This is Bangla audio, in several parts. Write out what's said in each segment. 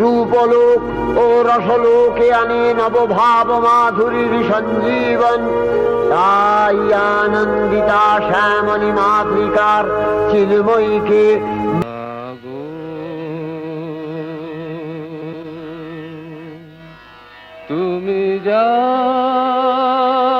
রূপলোক ও রসলোকে আনে নবভাব মাধুরীর সঞ্জীবন। তাই আনন্দিতা শ্যামণী মাতৃকার চিলময়ীকে তুমি যাগো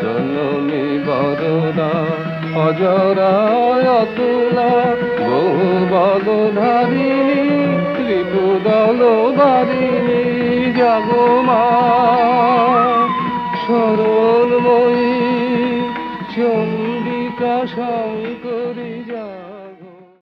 প্রণমী বরদা অজরায় অতুলা বহু বদধারিণী ত্রিপুদল বারিণী জাগো মা সরলময়ী চন্ডিকা শঙ্করী যা